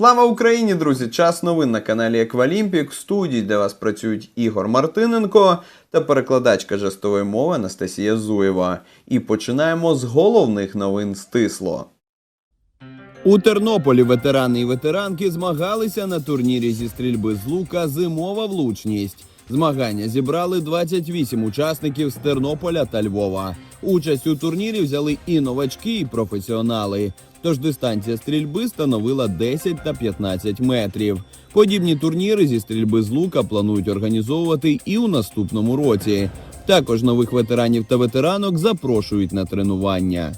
Слава Україні, друзі! Час новин на каналі Еквалімпік. Студії для вас працюють Ігор Мартиненко та перекладачка жестової мови Анастасія Зуєва. І починаємо з головних новин стисло. У Тернополі ветерани і ветеранки змагалися на турнірі зі стрільби з лука Зимова влучність. Змагання зібрали 28 учасників з Тернополя та Львова. Участь у турнірі взяли і новачки, і професіонали. Тож дистанція стрільби становила 10 та 15 метрів. Подібні турніри зі стрільби з лука планують організовувати і у наступному році. Також нових ветеранів та ветеранок запрошують на тренування.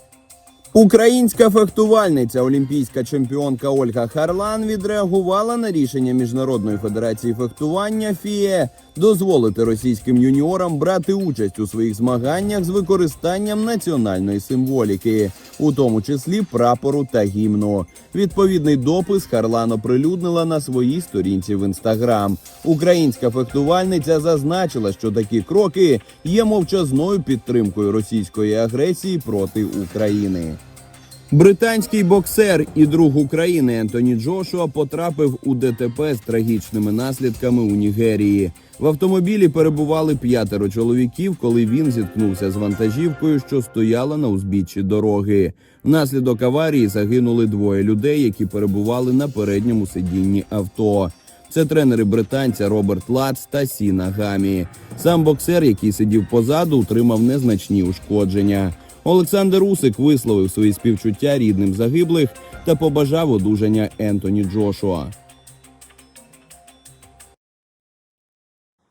Українська фехтувальниця, олімпійська чемпіонка Ольга Харлан відреагувала на рішення Міжнародної федерації фехтування ФІЕ дозволити російським юніорам брати участь у своїх змаганнях з використанням національної символіки, у тому числі прапору та гімну. Відповідний допис Харлан оприлюднила на своїй сторінці в інстаграм. Українська фехтувальниця зазначила, що такі кроки є мовчазною підтримкою російської агресії проти України. Британський боксер і друг України Ентоні Джошуа потрапив у ДТП з трагічними наслідками у Нігерії. В автомобілі перебували п'ятеро чоловіків, коли він зіткнувся з вантажівкою, що стояла на узбіччі дороги. Внаслідок аварії загинули двоє людей, які перебували на передньому сидінні авто. Це тренери британця Роберт Лац та Сіна Гамі. Сам боксер, який сидів позаду, отримав незначні ушкодження. Олександр Усик висловив свої співчуття рідним загиблих та побажав одужання Ентоні Джошуа.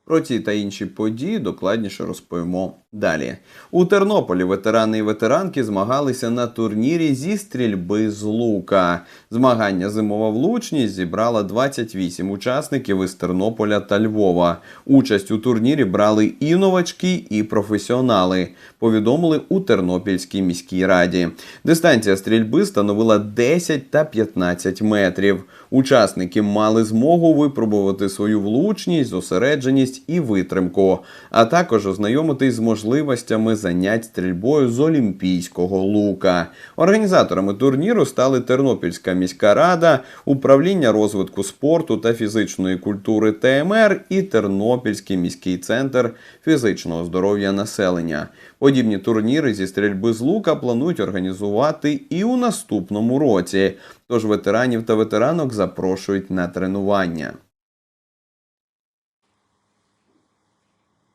Про ці та інші події докладніше розповімо далі. У Тернополі ветерани і ветеранки змагалися на турнірі зі стрільби з лука. Змагання зимова влучність зібрала 28 учасників із Тернополя та Львова. Участь у турнірі брали і новачки, і професіонали. Повідомили у Тернопільській міській раді. Дистанція стрільби становила 10 та 15 метрів. Учасники мали змогу випробувати свою влучність, зосередженість і витримку, а також ознайомитись з можливостями занять стрільбою з олімпійського лука. Організаторами турніру стали Тернопільська міська рада, управління розвитку спорту та фізичної культури ТМР і Тернопільський міський центр фізичного здоров'я населення. Подібні турніри зі стрільби з лука планують організувати і у наступному році. Тож ветеранів та ветеранок запрошують на тренування.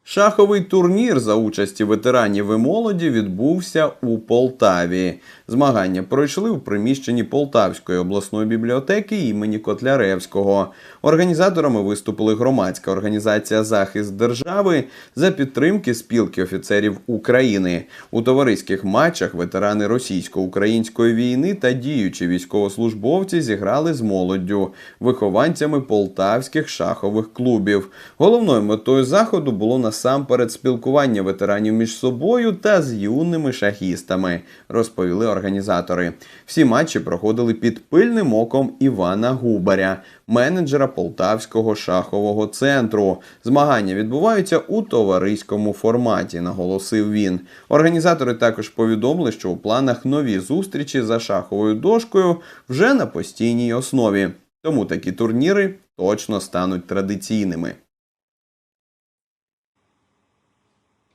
Шаховий турнір за участі ветеранів і молоді відбувся у Полтаві. Змагання пройшли в приміщенні Полтавської обласної бібліотеки імені Котляревського. Організаторами виступили громадська організація Захист держави за підтримки спілки офіцерів України. У товариських матчах ветерани російсько-української війни та діючі військовослужбовці зіграли з молоддю, вихованцями полтавських шахових клубів. Головною метою заходу було насамперед спілкування ветеранів між собою та з юними шахістами, розповіли організатори. Всі матчі проходили під пильним оком Івана Губаря, менеджера Полтавського шахового центру. Змагання відбуваються у товариському форматі, наголосив він. Організатори також повідомили, що у планах нові зустрічі за шаховою дошкою вже на постійній основі. Тому такі турніри точно стануть традиційними.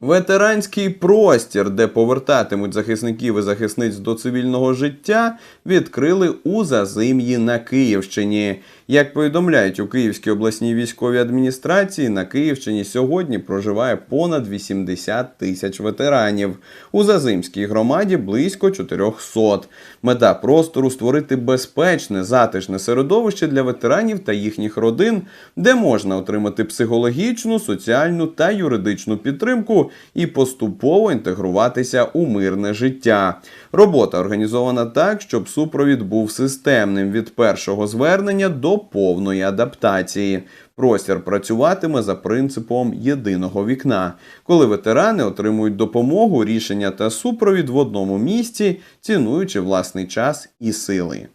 Ветеранський простір, де повертатимуть захисників і захисниць до цивільного життя, відкрили у Зазим'ї на Київщині. Як повідомляють у Київській обласній військовій адміністрації, на Київщині сьогодні проживає понад 80 тисяч ветеранів. У Зазимській громаді близько 400. Мета простору створити безпечне, затишне середовище для ветеранів та їхніх родин, де можна отримати психологічну, соціальну та юридичну підтримку і поступово інтегруватися у мирне життя. Робота організована так, щоб супровід був системним від першого звернення до повної адаптації. Простір працюватиме за принципом єдиного вікна, коли ветерани отримують допомогу, рішення та супровід в одному місці, цінуючи власний час і сили.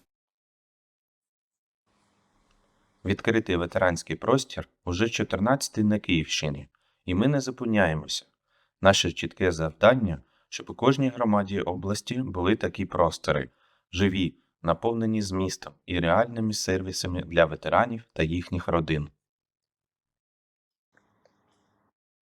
Відкритий ветеранський простір уже 14-й на Київщині, і ми не зупиняємося. Наше чітке завдання, щоб у кожній громаді області були такі простори, живі, наповнені змістом і реальними сервісами для ветеранів та їхніх родин.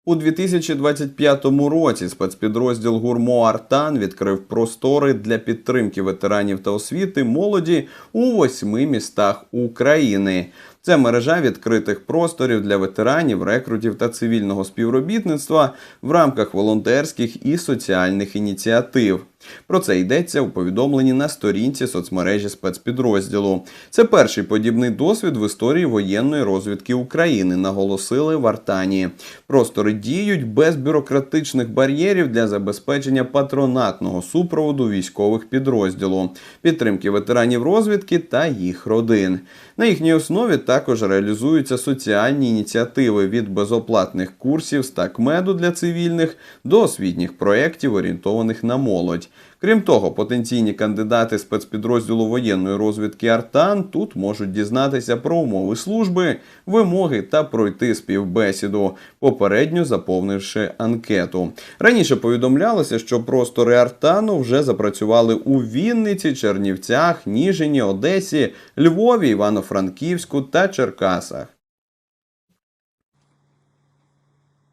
У 2025 році спецпідрозділ Гурмо Артан відкрив простори для підтримки ветеранів та освіти молоді у восьми містах України. Це мережа відкритих просторів для ветеранів, рекрутів та цивільного співробітництва в рамках волонтерських і соціальних ініціатив. Про це йдеться у повідомленні на сторінці соцмережі спецпідрозділу. Це перший подібний досвід в історії воєнної розвідки України, наголосили в Артані. Простори діють без бюрократичних бар'єрів для забезпечення патронатного супроводу військових підрозділу, підтримки ветеранів розвідки та їх родин. На їхній основі також реалізуються соціальні ініціативи від безоплатних курсів з такмеду для цивільних до освітніх проєктів, орієнтованих на молодь. Крім того, потенційні кандидати спецпідрозділу воєнної розвідки Артан тут можуть дізнатися про умови служби, вимоги та пройти співбесіду, попередньо заповнивши анкету. Раніше повідомлялося, що простори Артану вже запрацювали у Вінниці, Чернівцях, Ніжині, Одесі, Львові, Івано-Франківську та Черкасах.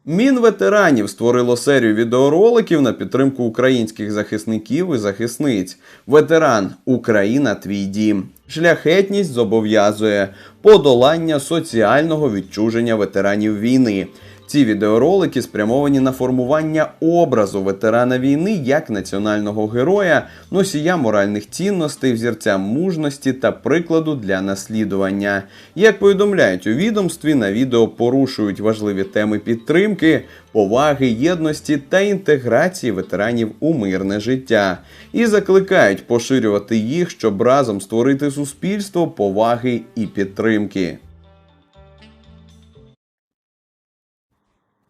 Мінветеранів створило серію відеороликів на підтримку українських захисників і захисниць. Ветеран Україна твій дім. Шляхетність зобов'язує подолання соціального відчуження ветеранів війни. Ці відеоролики спрямовані на формування образу ветерана війни як національного героя, носія моральних цінностей, взірця мужності та прикладу для наслідування. Як повідомляють у відомстві, на відео порушують важливі теми підтримки, поваги, єдності та інтеграції ветеранів у мирне життя і закликають поширювати їх, щоб разом створити суспільство поваги і підтримки.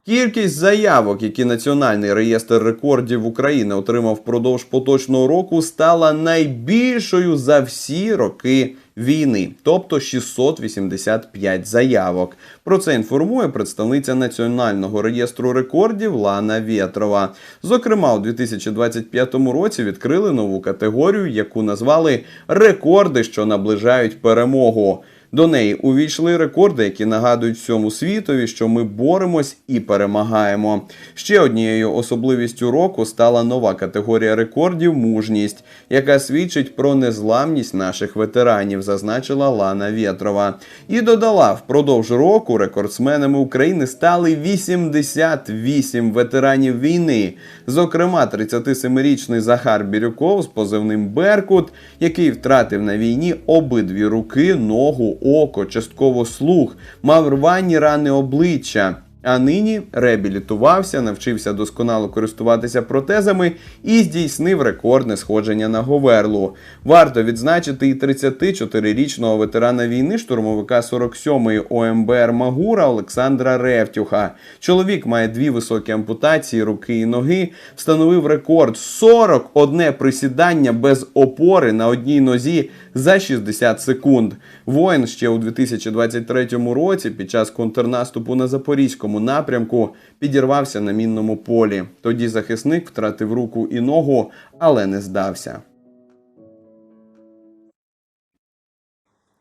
Кількість заявок, які Національний реєстр рекордів України отримав впродовж поточного року, стала найбільшою за всі роки війни, тобто 685 заявок. Про це інформує представниця Національного реєстру рекордів Лана Вєтрова. Зокрема, у 2025 році відкрили нову категорію, яку назвали рекорди, що наближають перемогу. До неї увійшли рекорди, які нагадують всьому світові, що ми боремось і перемагаємо. Ще однією особливістю року стала нова категорія рекордів мужність, яка свідчить про незламність наших ветеранів, зазначила Лана Вєтрова. І додала, впродовж року рекордсменами України стали 88 ветеранів війни. Зокрема, 37-річний Захар Бірюков з позивним Беркут, який втратив на війні обидві руки, ногу, око, частково слух, мав рвані рани обличчя. А нині реабілітувався, навчився досконало користуватися протезами і здійснив рекордне сходження на Говерлу. Варто відзначити і 34-річного ветерана війни, штурмовика 47-ї ОМБР Магура Олександра Ревтюха. Чоловік має дві високі ампутації руки і ноги, встановив рекорд 41 присідання без опори на одній нозі за 60 секунд. Воїн ще у 2023 році під час контрнаступу на Запорізькому напрямку підірвався на мінному полі. Тоді захисник втратив руку і ногу, але не здався.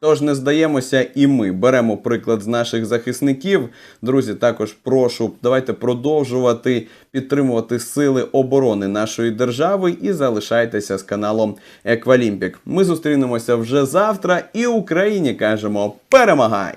Тож не здаємося, і ми беремо приклад з наших захисників. Друзі, також прошу, давайте продовжувати підтримувати сили оборони нашої держави і залишайтеся з каналом Еквалімпік. Ми зустрінемося вже завтра і Україні кажемо: перемагай!